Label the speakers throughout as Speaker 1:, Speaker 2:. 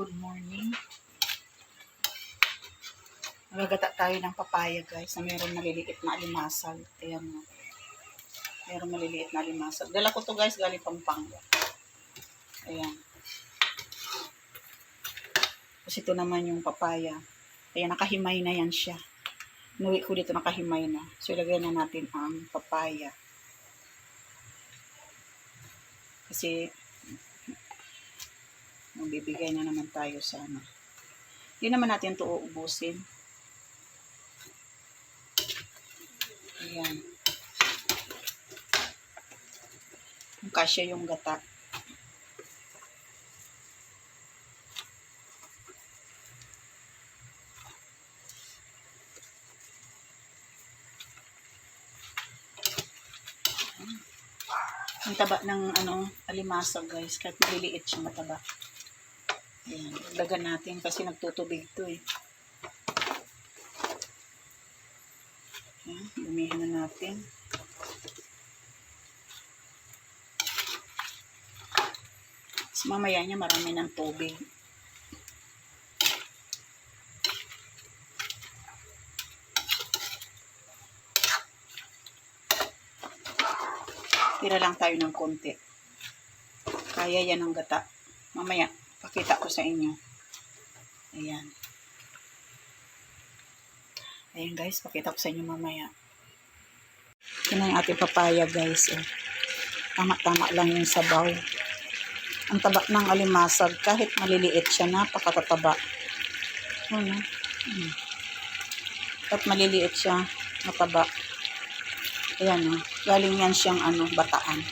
Speaker 1: Good morning. Magagata tayo ng papaya guys na mayroong maliliit na alimasag. Ayan mo. Mayroong maliliit na alimasag. Dala ko to guys galing Pampanga. Ayan. Tapos ito naman yung papaya. Ayan, nakahimay na yan siya. Inuwi ko dito nakahimay na. So ilagay na natin ang papaya. Kasi magbibigay na naman tayo sa ano. Hindi naman natin ito uubusin. Ayan. Yung kasya yung gata. Ang taba ng ano, alimasag guys. Kahit maliliit siya mataba. Ayan. Dagan natin kasi nagtutubig to eh. Ayan. Dumihan na natin. Tapos mamaya niya marami ng tubig. Tira lang tayo ng konti. Kaya yan ang gata. Mamaya, pakita ko sa inyo. Ayan. Ayan guys, pakita ko sa inyo mamaya. Ito na yung ating papaya guys. Oh. Tama-tama lang yung sabaw. Ang taba ng alimasag, kahit maliliit siya, napakatataba. Ano? Hmm. Kahit maliliit siya, mataba. Ayan oh. Galing yan siyang ano, bataan.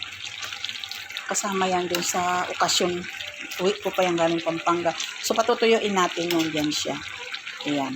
Speaker 1: Kasama yan dun sa okasyon. Uwi ko pa yung galing Pampanga. So, patutuyuin natin yung dyan siya. Ayan.